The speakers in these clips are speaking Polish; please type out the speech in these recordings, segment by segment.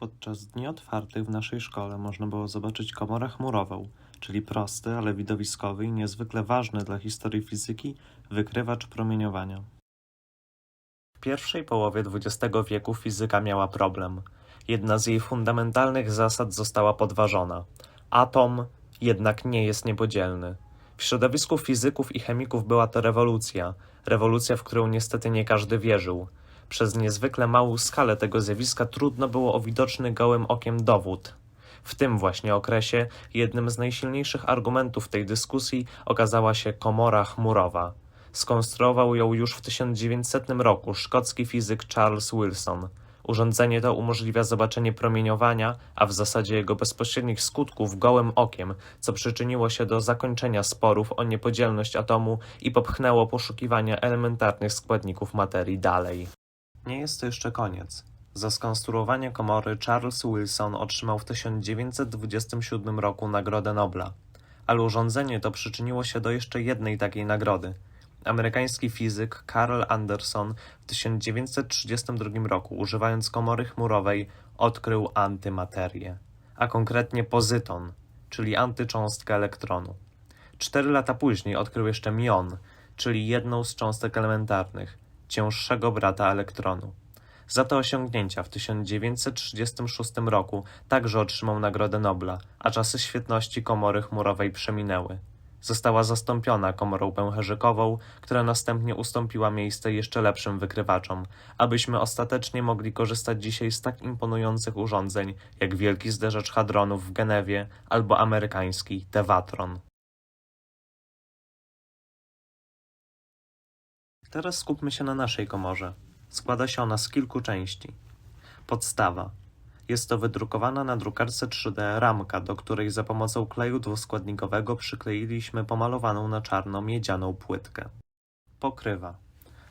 Podczas dni otwartych w naszej szkole można było zobaczyć komorę chmurową, czyli prosty, ale widowiskowy i niezwykle ważny dla historii fizyki wykrywacz promieniowania. W pierwszej połowie XX wieku fizyka miała problem. Jedna z jej fundamentalnych zasad została podważona. Atom jednak nie jest niepodzielny. W środowisku fizyków i chemików była to rewolucja, rewolucja, w którą niestety nie każdy wierzył. Przez niezwykle małą skalę tego zjawiska trudno było o widoczny gołym okiem dowód. W tym właśnie okresie jednym z najsilniejszych argumentów tej dyskusji okazała się komora chmurowa. Skonstruował ją już w 1900 roku szkocki fizyk Charles Wilson. Urządzenie to umożliwia zobaczenie promieniowania, a w zasadzie jego bezpośrednich skutków gołym okiem, co przyczyniło się do zakończenia sporów o niepodzielność atomu i popchnęło poszukiwania elementarnych składników materii dalej. Nie jest to jeszcze koniec. Za skonstruowanie komory Charles Wilson otrzymał w 1927 roku Nagrodę Nobla. Ale urządzenie to przyczyniło się do jeszcze jednej takiej nagrody. Amerykański fizyk Carl Anderson w 1932 roku, używając komory chmurowej, odkrył antymaterię, a konkretnie pozyton, czyli antycząstkę elektronu. Cztery lata później odkrył jeszcze mion, czyli jedną z cząstek elementarnych, cięższego brata elektronu. Za te osiągnięcia w 1936 roku także otrzymał Nagrodę Nobla, a czasy świetności komory chmurowej przeminęły. Została zastąpiona komorą pęcherzykową, która następnie ustąpiła miejsce jeszcze lepszym wykrywaczom, abyśmy ostatecznie mogli korzystać dzisiaj z tak imponujących urządzeń jak wielki zderzacz hadronów w Genewie albo amerykański Tevatron. Teraz skupmy się na naszej komorze. Składa się ona z kilku części. Podstawa. Jest to wydrukowana na drukarce 3D ramka, do której za pomocą kleju dwuskładnikowego przykleiliśmy pomalowaną na czarno miedzianą płytkę. Pokrywa.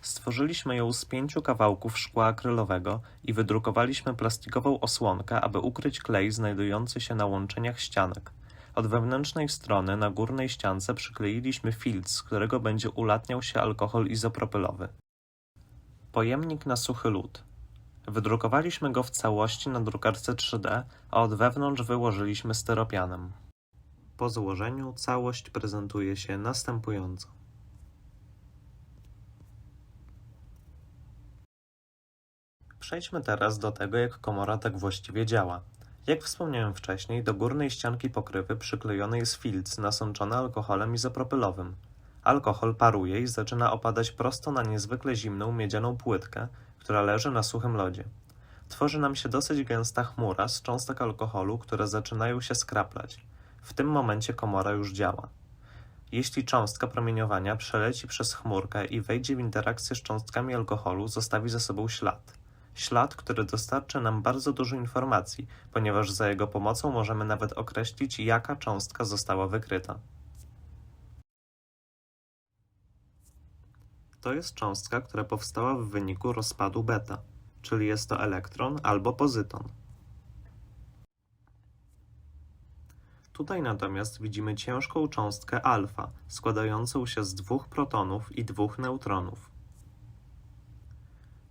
Stworzyliśmy ją z pięciu kawałków szkła akrylowego i wydrukowaliśmy plastikową osłonkę, aby ukryć klej znajdujący się na łączeniach ścianek. Od wewnętrznej strony na górnej ściance przykleiliśmy filtr, z którego będzie ulatniał się alkohol izopropylowy. Pojemnik na suchy lód. Wydrukowaliśmy go w całości na drukarce 3D, a od wewnątrz wyłożyliśmy styropianem. Po złożeniu całość prezentuje się następująco. Przejdźmy teraz do tego, jak komora tak właściwie działa. Jak wspomniałem wcześniej, do górnej ścianki pokrywy przyklejony jest filc nasączony alkoholem izopropylowym. Alkohol paruje i zaczyna opadać prosto na niezwykle zimną miedzianą płytkę, która leży na suchym lodzie. Tworzy nam się dosyć gęsta chmura z cząstek alkoholu, które zaczynają się skraplać. W tym momencie komora już działa. Jeśli cząstka promieniowania przeleci przez chmurkę i wejdzie w interakcję z cząstkami alkoholu, zostawi za sobą ślad. Ślad, który dostarczy nam bardzo dużo informacji, ponieważ za jego pomocą możemy nawet określić, jaka cząstka została wykryta. To jest cząstka, która powstała w wyniku rozpadu beta, czyli jest to elektron albo pozyton. Tutaj natomiast widzimy ciężką cząstkę alfa, składającą się z dwóch protonów i dwóch neutronów.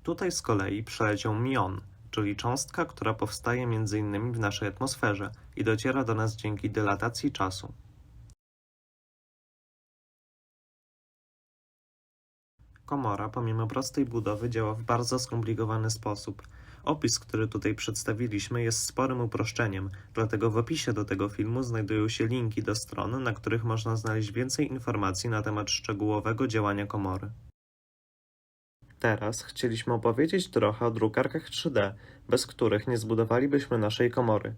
Tutaj z kolei przeleciał mion, czyli cząstka, która powstaje m.in. w naszej atmosferze i dociera do nas dzięki dylatacji czasu. Komora, pomimo prostej budowy, działa w bardzo skomplikowany sposób. Opis, który tutaj przedstawiliśmy, jest sporym uproszczeniem, dlatego w opisie do tego filmu znajdują się linki do stron, na których można znaleźć więcej informacji na temat szczegółowego działania komory. Teraz chcieliśmy opowiedzieć trochę o drukarkach 3D, bez których nie zbudowalibyśmy naszej komory.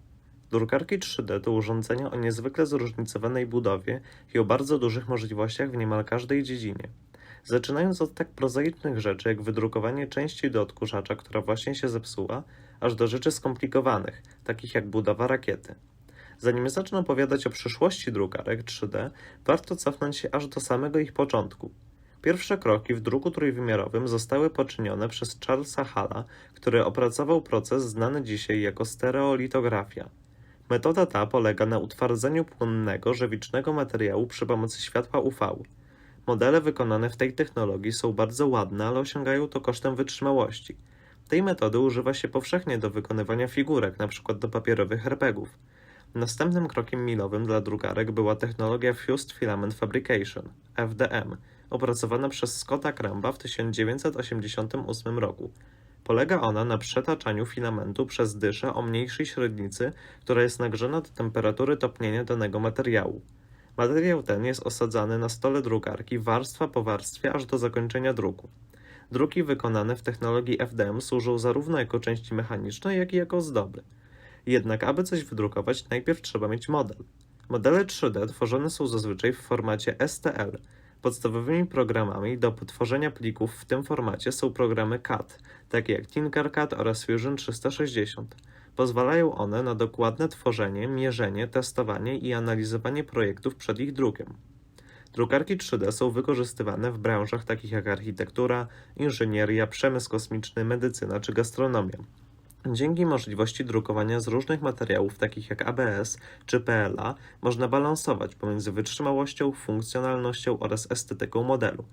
Drukarki 3D to urządzenia o niezwykle zróżnicowanej budowie i o bardzo dużych możliwościach w niemal każdej dziedzinie. Zaczynając od tak prozaicznych rzeczy jak wydrukowanie części do odkurzacza, która właśnie się zepsuła, aż do rzeczy skomplikowanych, takich jak budowa rakiety. Zanim zacznę opowiadać o przyszłości drukarek 3D, warto cofnąć się aż do samego ich początku. Pierwsze kroki w druku trójwymiarowym zostały poczynione przez Charlesa Halla, który opracował proces znany dzisiaj jako stereolitografia. Metoda ta polega na utwardzeniu płonnego, żywicznego materiału przy pomocy światła UV. Modele wykonane w tej technologii są bardzo ładne, ale osiągają to kosztem wytrzymałości. Tej metody używa się powszechnie do wykonywania figurek, np. do papierowych herpegów. Następnym krokiem milowym dla drukarek była technologia Fused Filament Fabrication, FDM, opracowana przez Scotta Cramba w 1988 roku. Polega ona na przetaczaniu filamentu przez dyszę o mniejszej średnicy, która jest nagrzana do temperatury topnienia danego materiału. Materiał ten jest osadzany na stole drukarki warstwa po warstwie aż do zakończenia druku. Druki wykonane w technologii FDM służą zarówno jako części mechaniczne, jak i jako ozdoby. Jednak, aby coś wydrukować, najpierw trzeba mieć model. Modele 3D tworzone są zazwyczaj w formacie STL. Podstawowymi programami do tworzenia plików w tym formacie są programy CAD, takie jak Tinkercad oraz Fusion 360. Pozwalają one na dokładne tworzenie, mierzenie, testowanie i analizowanie projektów przed ich drukiem. Drukarki 3D są wykorzystywane w branżach takich jak architektura, inżynieria, przemysł kosmiczny, medycyna czy gastronomia. Dzięki możliwości drukowania z różnych materiałów, takich jak ABS czy PLA, można balansować pomiędzy wytrzymałością, funkcjonalnością oraz estetyką modelu.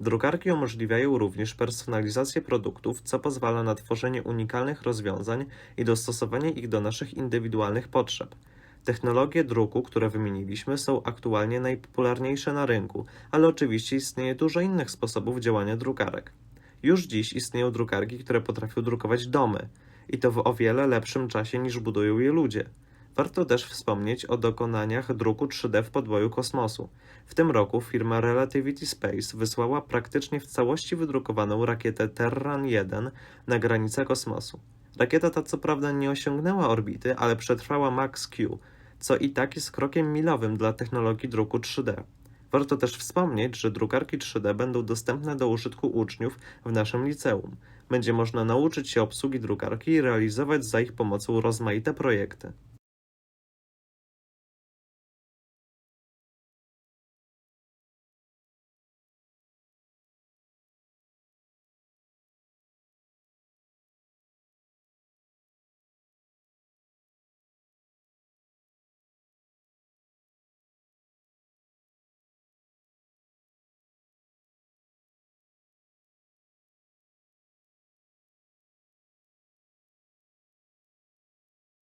Drukarki umożliwiają również personalizację produktów, co pozwala na tworzenie unikalnych rozwiązań i dostosowanie ich do naszych indywidualnych potrzeb. Technologie druku, które wymieniliśmy, są aktualnie najpopularniejsze na rynku, ale oczywiście istnieje dużo innych sposobów działania drukarek. Już dziś istnieją drukarki, które potrafią drukować domy i to w o wiele lepszym czasie niż budują je ludzie. Warto też wspomnieć o dokonaniach druku 3D w podboju kosmosu. W tym roku firma Relativity Space wysłała praktycznie w całości wydrukowaną rakietę Terran 1 na granicę kosmosu. Rakieta ta co prawda nie osiągnęła orbity, ale przetrwała Max Q, co i tak jest krokiem milowym dla technologii druku 3D. Warto też wspomnieć, że drukarki 3D będą dostępne do użytku uczniów w naszym liceum. Będzie można nauczyć się obsługi drukarki i realizować za ich pomocą rozmaite projekty.